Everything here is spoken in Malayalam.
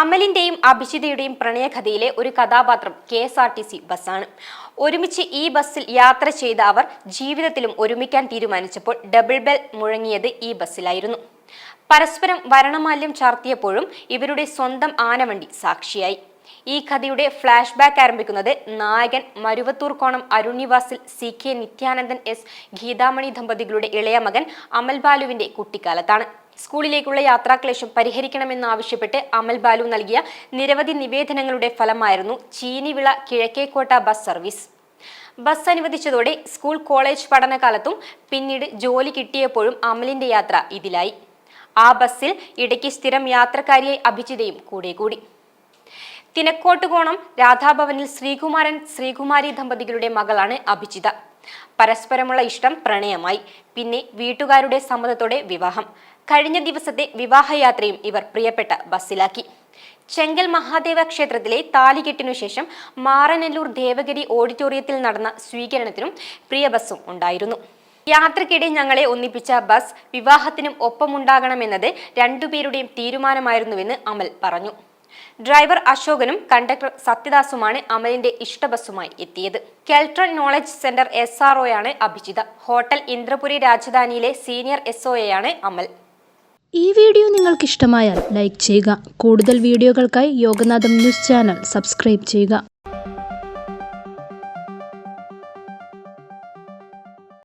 അമലിന്റെയും അഭിജിതയുടെയും പ്രണയകഥയിലെ ഒരു കഥാപാത്രം K S R T C ബസ്സാണ്. ഒരുമിച്ച് ഈ ബസ്സിൽ യാത്ര ചെയ്ത അവർ ജീവിതത്തിലും ഒരുമിക്കാൻ തീരുമാനിച്ചപ്പോൾ ഡബിൾ ബെൽ മുഴങ്ങിയത് ഈ ബസ്സിലായിരുന്നു. പരസ്പരം വരണമാല്യം ചാർത്തിയപ്പോഴും ഇവരുടെ സ്വന്തം ആനവണ്ടി സാക്ഷിയായി. ഈ കഥയുടെ ഫ്ലാഷ് ബാക്ക് ആരംഭിക്കുന്നത് നായകൻ മരുവത്തൂർ Konam അരുണിവാസിൽ C K Nithyanandan S Geethamani ദമ്പതികളുടെ ഇളയ മകൻ അമൽ ബാലുവിന്റെ കുട്ടിക്കാലത്താണ്. സ്കൂളിലേക്കുള്ള യാത്രാക്ലേശം പരിഹരിക്കണമെന്നാവശ്യപ്പെട്ട് അമൽ ബാലു നൽകിയ നിരവധി നിവേദനങ്ങളുടെ ഫലമായിരുന്നു Cheenivila Kizhakkekotta bus service. Bus അനുവദിച്ചതോടെ school college പഠനകാലത്തും പിന്നീട് ജോലി കിട്ടിയപ്പോഴും അമലിന്റെ യാത്ര ഇതിലായി. ആ ബസ്സിൽ ഇടയ്ക്ക് സ്ഥിരം യാത്രക്കാരിയായി അഭിജിതയും കൂടെ കൂടി. തിനക്കോട്ടുകോണം രാധാഭവനിൽ ശ്രീകുമാരൻ ശ്രീകുമാരി ദമ്പതികളുടെ മകളാണ് അഭിജിത. പരസ്പരമുള്ള ഇഷ്ടം പ്രണയമായി. പിന്നെ വീട്ടുകാരുടെ സമ്മതത്തോടെ വിവാഹം. കഴിഞ്ഞ ദിവസത്തെ വിവാഹയാത്രയും ഇവർ പ്രിയപ്പെട്ട ബസ്സിലാക്കി. ചെങ്കൽ മഹാദേവ ക്ഷേത്രത്തിലെ താലികെട്ടിനു ശേഷം മാറനല്ലൂർ ദേവഗിരി ഓഡിറ്റോറിയത്തിൽ നടന്ന സ്വീകരണത്തിനും പ്രിയ ബസ്സും ഉണ്ടായിരുന്നു. യാത്രക്കിടെ ഞങ്ങളെ ഒന്നിപ്പിച്ച ബസ് വിവാഹത്തിനും ഒപ്പമുണ്ടാകണമെന്നത് രണ്ടുപേരുടെയും തീരുമാനമായിരുന്നുവെന്ന് അമൽ പറഞ്ഞു. ഡ്രൈവർ അശോകനും കണ്ടക്ടർ സത്യദാസുമാണ് അമലിന്റെ ഇഷ്ടബസ്സുമായി എത്തിയത്. Keltron knowledge centre S R ഒയാണ് Abhijitha. Hotel Indrapuri രാജധാനിയിലെ സീനിയർ എസ് ഒയാണ് അമൽ. ഈ വീഡിയോ നിങ്ങൾക്ക് ഇഷ്ടമായാൽ ലൈക്ക് ചെയ്യുക. കൂടുതൽ വീഡിയോകൾക്കായി യോഗനാഥം ന്യൂസ് ചാനൽ സബ്സ്ക്രൈബ് ചെയ്യുക.